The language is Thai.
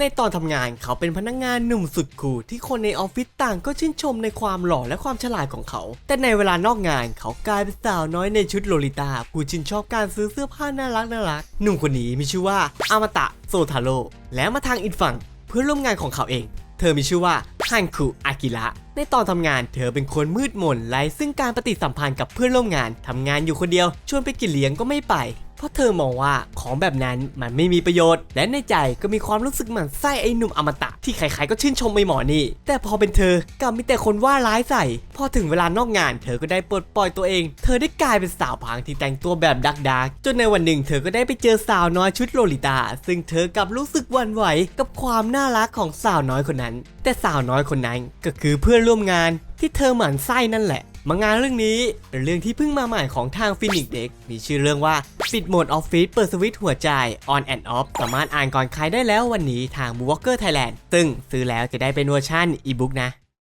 ในตอนทำงานเขาเป็นพนักงานหนุ่มสุดคูลที่คนในออฟฟิศต่างก็ชื่นชมในความหล่อและความฉลาดของเขา แต่ในเวลานอกงานเขากลายเป็นสาวน้อยในชุดโลลิตาผู้ชื่นชอบการซื้อเสื้อผ้าน่ารักน่ารักหนุ่มคนนี้มีชื่อว่าอามาตะโซทาโร่และมาทางอีกฝั่งเพื่อนร่วมงานของเขาเอง เธอมีชื่อว่าฮันคุอากิระในตอนทำงานเธอเป็นคนมืดมนไร้ซึ่งการปฏิสัมพันธ์กับเพื่อนร่วมงานทำงานอยู่คนเดียวชวนไปกินเลี้ยงก็ไม่ไป เพราะเธอมองว่าของแบบนั้นมันไม่มีประโยชน์ และในใจก็มีความรู้สึกหมั่นไส้ไอ้หนุ่มอมตะที่ใครๆก็ชื่นชมไอ้หมอนี่ แต่พอเป็นเธอกลับมีแต่คนว่าร้ายใส่ พอถึงเวลานอกงาน เธอก็ได้ปลดปล่อยตัวเอง เธอได้กลายเป็นสาวพรางที่แต่งตัวแบบดักดาร์กจนในวันหนึ่ง เธอก็ได้ไปเจอสาวน้อยชุดโลลิตาซึ่งเธอกลับรู้สึกหวั่นไหวกับความน่ารักของสาวน้อยคนนั้น แต่สาวน้อยคนนั้นก็คือเพื่อนร่วมงานที่เธอหมั่นไส้นั่นแหละ มางานเรื่องนี้เป็นเรื่องที่เพิ่งมาใหม่ของทางฟินิกเด็กมีชื่อเรื่องว่าปิดโหมดออฟฟิศเปิดสวิตช์หัวใจ on and off สามารถอ่านก่อนใครได้แล้ววันนี้ทาง b o o k e r Thailand ซึ่งซื้อแล้วจะได้เป็นเวอร์ชันอีบุ๊กนะ